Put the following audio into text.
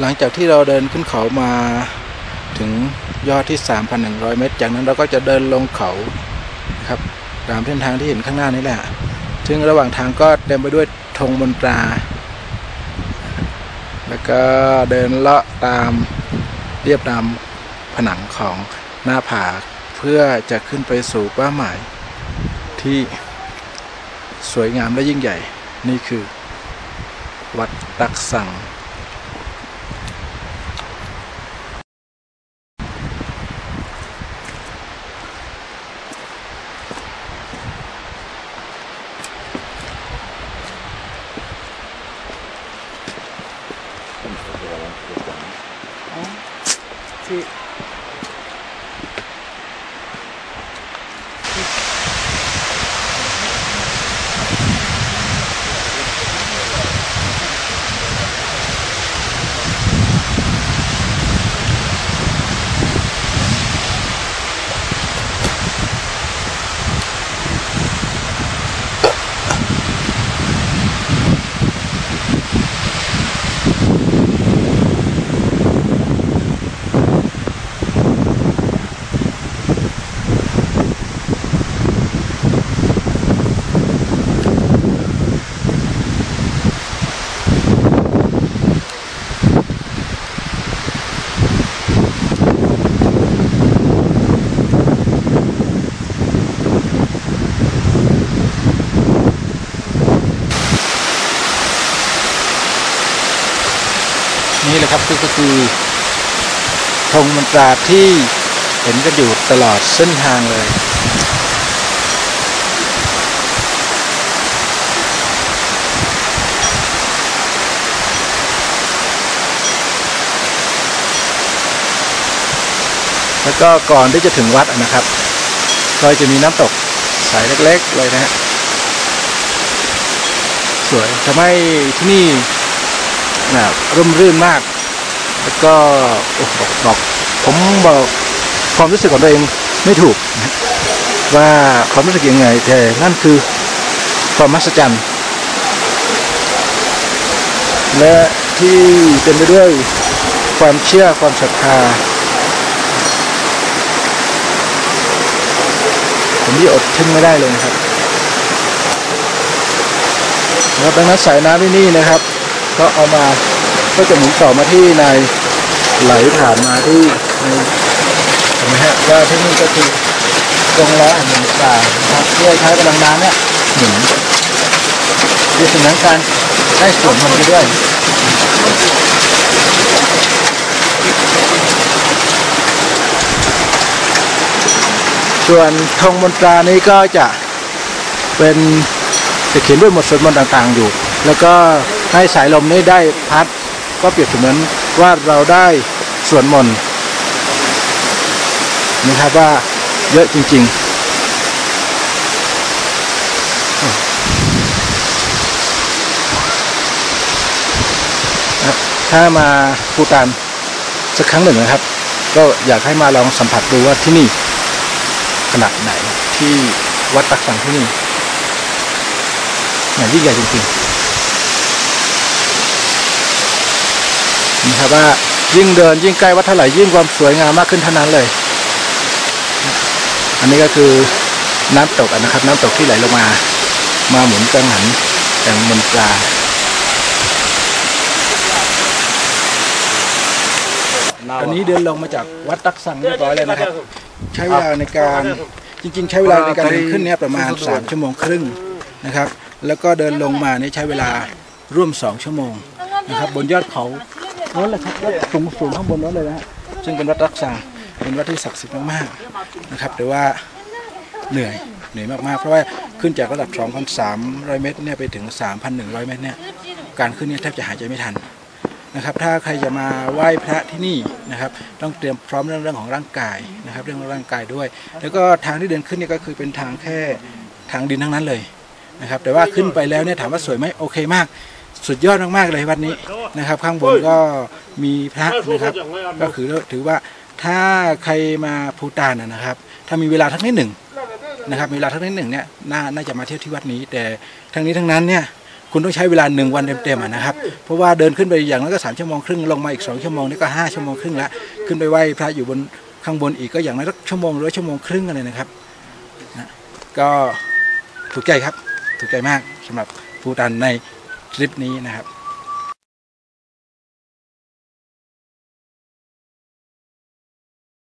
หลังจากที่เราเดินขึ้นเขามาถึงยอดที่ 3,100 เมตร จากนั้นเราก็จะเดินลงเขาครับตามเส้นทางที่เห็นข้างหน้านี้แหละ ซึ่งระหว่างทางก็เต็มไปด้วยธงมนตรา แล้วก็เดินเลาะตามเรียบตามผนังของหน้าผาเพื่อจะขึ้นไปสู่เป้าหมาย ที่สวยงามและยิ่งใหญ่ นี่คือ วัดตักสัง ที่ นี่แหละครับก็คือธงมนตราที่เห็นกันอยู่ตลอดเส้นทางเลย แล้วก็ก่อนที่จะถึงวัดนะครับก็จะมีน้ำตกใสเล็กๆเลยนะฮะสวยทำให้ที่นี่ นะร่มรื่นมาก แล้วก็บอกบอกผมบอกความรู้สึกของตัวเองไม่ถูกนะว่าความรู้สึกยังไงแต่นั่นคือความมหัศจรรย์และที่เต็มไปด้วยความเชื่อความศรัทธาผมที่อดทึ่งไม่ได้เลยนะครับนะครับดังนั้นสายน้ำที่นี่นะครับ ก็เอามาก็จะหมุนต่อมาที่ในไหลผ่านมาที่ในเห็นไหมฮะว่าที่นี่ก็คือตรงล้อหนึ่งกลางนะครับเพื่อใช้กำลังน้ำเนี่ยหมุนดิฉะนั้นการได้ส่วนมันไปด้วยส่วนธงมนตรานี้ก็จะเป็นจะเขียนด้วยบทสวดมนต์ต่างๆอยู่ แล้วก็ ให้สายลมนี้ได้พัด ก็เปรียบเสมือนว่าเราได้สวดมนต์นะครับว่าเยอะจริงๆนะถ้ามาภูตานสักครั้งหนึ่งนะครับ ก็อยากให้มาลองสัมผัสดูว่าที่นี่ขนาดไหนที่วัดตักสังที่นี่แหมยิ่งใหญ่จริงๆ นะครับว่ายิ่งเดินยิ่งใกล้วัดเท่าไหร่ยิ่งความสวยงามมากขึ้นเท่านั้นเลย อันนี้ก็คือน้ำตกอะนะครับ น้ำตกที่ไหลลงมา มาหมุนกังหันอย่างมนตราตอนนี้เดินลงมาจากวัดตักสังเรียบร้อยเลยนะครับ ใช้เวลาในการจริง ๆ ใช้เวลาในการเดินขึ้นเนี่ยประมาณ 3 ชั่วโมงครึ่งนะครับ แล้วก็เดินลงมานี่ใช้เวลาร่วม 2 ชั่วโมงนะครับ บนยอดเขาโน้นแหละครับยอดสูงสูงข้างบนนั้นเลยนะฮะซึ่งเป็นวัดรักษาเป็นวัดที่ศักดิ์สิทธิ์มากๆนะครับแต่ว่าเหนื่อยเหนื่อยมากๆ เพราะว่าขึ้นจากระดับ 2,300 เมตรเนี่ยไปถึง 3,100 เมตรเนี่ยการขึ้นเนี่ยแทบจะหายใจไม่ทันนะครับถ้าใครจะมาไหว้พระที่นี่นะครับต้องเตรียมพร้อมเรื่องเรื่องของร่างกายนะครับเรื่องของร่างกายด้วย แล้วก็ทางที่เดินขึ้นเนี่ยก็คือเป็นทางแค่ทางดินทั้งนั้นเลยนะครับแต่ว่าขึ้นไปแล้วเนี่ยถามว่าสวยไหมโอเคมาก สุดยอดมากๆเลยวัดนี้นะครับ ข้างบนก็มีพระนะครับ ก็คือถือว่าถ้าใครมาภูตานนะนะครับ ถ้ามีเวลาทั้งนิดหนึ่งนะครับมีเวลาทั้งนิดหนึ่งเนี่ยน่าน่าจะมาเที่ยวที่วัดนี้ แต่ทั้งนี้ทั้งนั้นเนี่ยคุณต้องใช้เวลาหนึ่งวันเต็มๆอะนะครับ เพราะว่าเดินขึ้นไปอย่างนั้นก็สามชั่วโมงครึ่งลงมาอีกสองชั่วโมงนี่ก็ห้าชั่วโมงครึ่งละขึ้นไปไหว้พระอยู่บนข้างบนอีกก็อย่างนั้นสักชั่วโมงหรือว่าชั่วโมงครึ่งอะไรนะครับนะก็ถูกใจครับถูกใจมากสำหรับภูตันใน คลิปนี้นะครับ